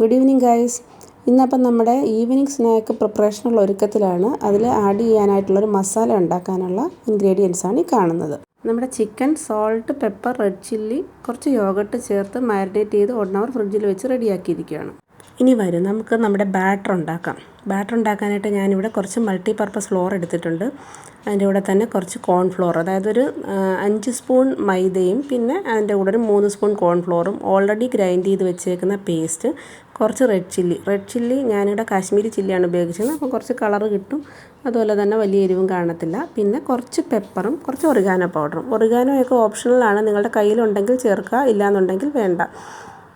Good evening guys ഇന്നപ്പം നമ്മുടെ evening snack പ്രിപ്പറേഷനുള്ള ഒരുക്കത്തിലാണ്. അതിൽ ആഡ് ചെയ്യാനായിട്ടുള്ളൊരു മസാല ഉണ്ടാക്കാനുള്ള ഇൻഗ്രീഡിയൻസ് ആണ് ഈ കാണുന്നത്. നമ്മുടെ chicken salt pepper red chilli കുറച്ച് യോഗട്ട് ചേർത്ത് മാരിനേറ്റ് ചെയ്ത് വൺ അവർ ഫ്രിഡ്ജിൽ വെച്ച് റെഡിയാക്കിയിരിക്കുകയാണ് ഇനി വരും. നമുക്ക് നമ്മുടെ ബാറ്റർ ഉണ്ടാക്കാം. ബാറ്റർ ഉണ്ടാക്കാനായിട്ട് ഞാനിവിടെ കുറച്ച് മൾട്ടി പർപ്പസ് ഫ്ലോർ എടുത്തിട്ടുണ്ട്. അതിന്റെ കൂടെ തന്നെ കുറച്ച് കോൺഫ്ലോർ അതായത് ഒരു അഞ്ച് സ്പൂൺ മൈദയും പിന്നെ അതിന്റെ കൂടെ ഒരു മൂന്ന് സ്പൂൺ കോൺഫ്ലോറും ഓൾറെഡി ഗ്രൈൻഡ് ചെയ്ത് വെച്ചേക്കുന്ന പേസ്റ്റ് കുറച്ച് റെഡ് ചില്ലി റെഡ് ചില്ലി ഞാനിവിടെ കാശ്മീരി ചില്ലിയാണ് ഉപയോഗിച്ചത് അപ്പോൾ കുറച്ച് കളർ കിട്ടും. അതുപോലെ തന്നെ വലിയ എരിവും കാണത്തില്ല. പിന്നെ കുറച്ച് പെപ്പറും കുറച്ച് ഒറിഗാനോ പൗഡറും ഒറിഗാനോ ഒക്കെ ഓപ്ഷണലാണ് നിങ്ങളുടെ കയ്യിലുണ്ടെങ്കിൽ ചേർക്കുക ഇല്ലയെന്നുണ്ടെങ്കിൽ വേണ്ട.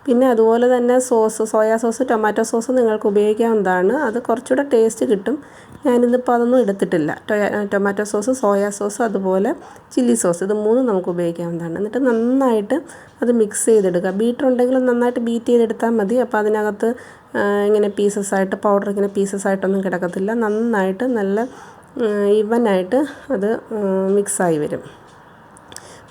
പിന്നെ അതുപോലെ തന്നെ sauce soya sauce tomato sauce നിങ്ങൾക്ക് ഉപയോഗിക്കാവുന്നതാണ്. അത് കുറച്ചുകൂടെ ടേസ്റ്റ് കിട്ടും. ഞാനിന്നിപ്പോൾ അതൊന്നും എടുത്തിട്ടില്ല. ടൊമാറ്റോ സോസ് സോയാ സോസ് അതുപോലെ ചില്ലി സോസ് ഇത് മൂന്നും നമുക്ക് ഉപയോഗിക്കാവുന്നതാണ്. എന്നിട്ട് നന്നായിട്ട് അത് മിക്സ് ചെയ്തെടുക്കുക. ബീറ്റർ ഉണ്ടെങ്കിൽ നന്നായിട്ട് ബീറ്റ് ചെയ്തെടുത്താൽ മതി. അപ്പോൾ അതിനകത്ത് ഇങ്ങനെ പീസസ് ആയിട്ട് പൗഡർ ഇങ്ങനെ പീസസ് ആയിട്ടൊന്നും കിടക്കത്തില്ല. നന്നായിട്ട് നല്ല ഈവനായിട്ട് അത് മിക്സായി വരും.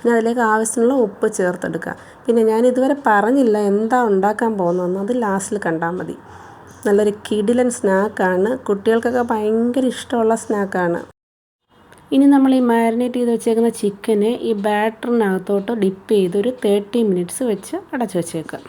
പിന്നെ അതിലേക്ക് ആവശ്യമുള്ള ഉപ്പ് ചേർത്തെടുക്കുക. പിന്നെ ഞാൻ ഇതുവരെ പറഞ്ഞില്ല എന്താ ഉണ്ടാക്കാൻ പോകുന്നതെന്ന്. അത് ലാസ്റ്റിൽ കണ്ടാൽ മതി. നല്ലൊരു കിടിലൻ സ്നാക്കാണ് കുട്ടികൾക്കൊക്കെ ഭയങ്കര ഇഷ്ടമുള്ള സ്നാക്കാണ് ഇനി നമ്മൾ ഈ മാരിനേറ്റ് ചെയ്ത് വെച്ചേക്കുന്ന ചിക്കനെ ഈ ബാറ്ററിനകത്തോട്ട് ഡിപ്പ് ചെയ്ത് ഒരു തേർട്ടി മിനിറ്റ്സ് വെച്ച് അടച്ചു വെച്ചേക്കുക.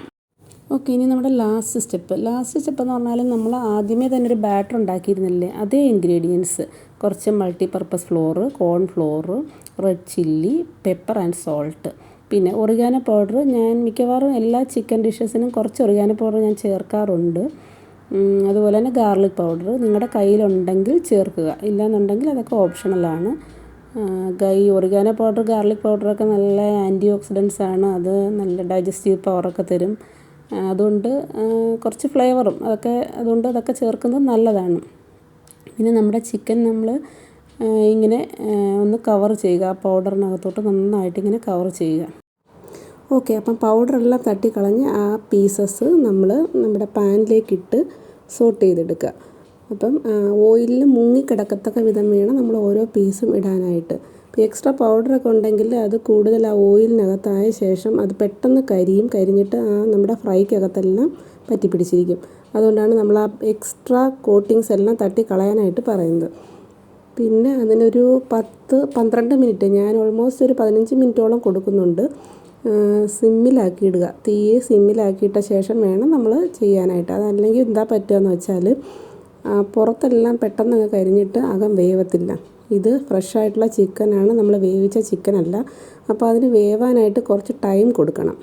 ഓക്കെ ഇനി നമ്മുടെ ലാസ്റ്റ് സ്റ്റെപ്പ് ലാസ്റ്റ് സ്റ്റെപ്പ് എന്ന് പറഞ്ഞാൽ നമ്മൾ ആദ്യമേ തന്നെ ഒരു ബാറ്റർ ഉണ്ടാക്കിയിരുന്നില്ലേ? അതേ ഇൻഗ്രീഡിയൻസ് കുറച്ച് multipurpose flour corn flour red chilli pepper and salt പിന്നെ ഒറിഗാനോ പൗഡർ ഞാൻ മിക്കവാറും എല്ലാ ചിക്കൻ ഡിഷസിനും കുറച്ച് ഒറിഗാനോ പൗഡർ ഞാൻ ചേർക്കാറുണ്ട്. അതുപോലെ തന്നെ ഗാർലിക് പൗഡർ നിങ്ങളുടെ കയ്യിലുണ്ടെങ്കിൽ ചേർക്കുക. ഇല്ലയെന്നുണ്ടെങ്കിൽ അതൊക്കെ ഓപ്ഷണലാണ് ഈ ഒറിഗാനോ പൗഡർ ഗാർലിക് പൗഡറൊക്കെ നല്ല ആന്റി ഓക്സിഡൻസ് ആണ്. അത് നല്ല ഡൈജസ്റ്റീവ് പവറൊക്കെ തരും. അതുകൊണ്ട് കുറച്ച് ഫ്ലേവറും അതൊക്കെ അതുകൊണ്ട് അതൊക്കെ ചേർക്കുന്നത് നല്ലതാണ്. പിന്നെ നമ്മുടെ ചിക്കൻ നമ്മൾ ഇങ്ങനെ ഒന്ന് കവർ ചെയ്യുക. ആ പൗഡറിനകത്തോട്ട് നന്നായിട്ട് ഇങ്ങനെ കവർ ചെയ്യുക. ഓക്കെ അപ്പം പൗഡറെല്ലാം തട്ടിക്കളഞ്ഞ് ആ പീസസ് നമ്മൾ നമ്മുടെ പാനിലേക്കിട്ട് സോട്ട് ചെയ്തെടുക്കുക. അപ്പം ഓയിലിൽ മുങ്ങിക്കിടക്കത്തക്ക വിധം വേണം നമ്മൾ ഓരോ പീസും ഇടാനായിട്ട്. ഇപ്പോൾ എക്സ്ട്രാ പൗഡറൊക്കെ ഉണ്ടെങ്കിൽ അത് കൂടുതൽ ആ ഓയിലിനകത്തായ ശേഷം അത് പെട്ടെന്ന് കരിയും കരിഞ്ഞിട്ട് ആ നമ്മുടെ ഫ്രൈക്കകത്തെല്ലാം പറ്റി പിടിച്ചിരിക്കും അതുകൊണ്ടാണ് നമ്മൾ ആ എക്സ്ട്രാ കോട്ടിങ്സ് എല്ലാം തട്ടി കളയാനായിട്ട് പറയുന്നത്. പിന്നെ അതിനൊരു പത്ത് പന്ത്രണ്ട് മിനിറ്റ് ഞാൻ ഓൾമോസ്റ്റ് ഒരു പതിനഞ്ച് മിനിറ്റോളം കൊടുക്കുന്നുണ്ട്. സിമ്മിലാക്കി ഇടുക തീയെ സിമ്മിലാക്കിയിട്ട ശേഷം വേണം നമ്മൾ ചെയ്യാനായിട്ട്. അതല്ലെങ്കിൽ എന്താ പറ്റുകയെന്ന് വെച്ചാൽ പുറത്തെല്ലാം പെട്ടെന്ന് അങ്ങ് കരിഞ്ഞിട്ട് അകം വേവത്തില്ല. ഇത് ഫ്രഷ് ആയിട്ടുള്ള ചിക്കനാണ് നമ്മൾ വേവിച്ച ചിക്കനല്ല അപ്പോൾ അതിന് വേവാനായിട്ട് കുറച്ച് ടൈം കൊടുക്കണം.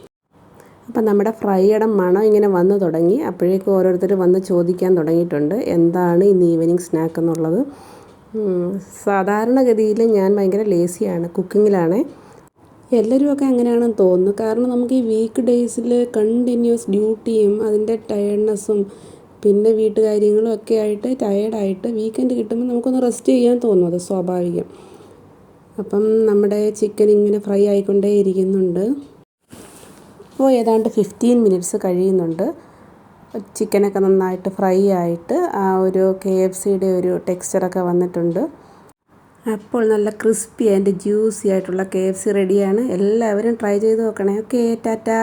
അപ്പം നമ്മുടെ ഫ്രൈയുടെ മണം ഇങ്ങനെ വന്നു തുടങ്ങി. അപ്പോഴേക്കും ഓരോരുത്തർ വന്ന് ചോദിക്കാൻ തുടങ്ങിയിട്ടുണ്ട്. എന്താണ് ഇന്ന് ഈവനിങ് സ്നാക്ക് എന്നുള്ളത്? സാധാരണഗതിയിൽ ഞാൻ ഭയങ്കര ലേസിയാണ് കുക്കിങ്ങിലാണ്. എല്ലാവരും ഒക്കെ അങ്ങനെയാണെന്ന് തോന്നുന്നു. കാരണം നമുക്ക് ഈ വീക്ക് ഡേയ്സിൽ കണ്ടിന്യൂസ് ഡ്യൂട്ടിയും അതിന്റെ ടയർഡ്നെസ്സും പിന്നെ വീട്ടുകാര്യങ്ങളും ഒക്കെ ആയിട്ട് ടയേർഡായിട്ട് വീക്കെൻഡ് കിട്ടുമ്പോൾ നമുക്കൊന്ന് റെസ്റ്റ് ചെയ്യാൻ തോന്നും അത് സ്വാഭാവികം. അപ്പം നമ്മുടെ ചിക്കൻ ഇങ്ങനെ ഫ്രൈ ആയിക്കൊണ്ടേ ഇരിക്കുന്നുണ്ട്. ഇപ്പോൾ ഏതാണ്ട് ഫിഫ്റ്റീൻ മിനിറ്റ്സ് കഴിയുന്നുണ്ട്. ചിക്കനൊക്കെ നന്നായിട്ട് ഫ്രൈ ആയിട്ട് ആ ഒരു കെ എഫ് സിയുടെ ഒരു ടെക്സ്ചറൊക്കെ വന്നിട്ടുണ്ട്. അപ്പോൾ നല്ല ക്രിസ്പി ആൻഡ് ജ്യൂസി ആയിട്ടുള്ള കെ എഫ് സി റെഡിയാണ് എല്ലാവരും ട്രൈ ചെയ്ത് നോക്കണേ. Okay tata.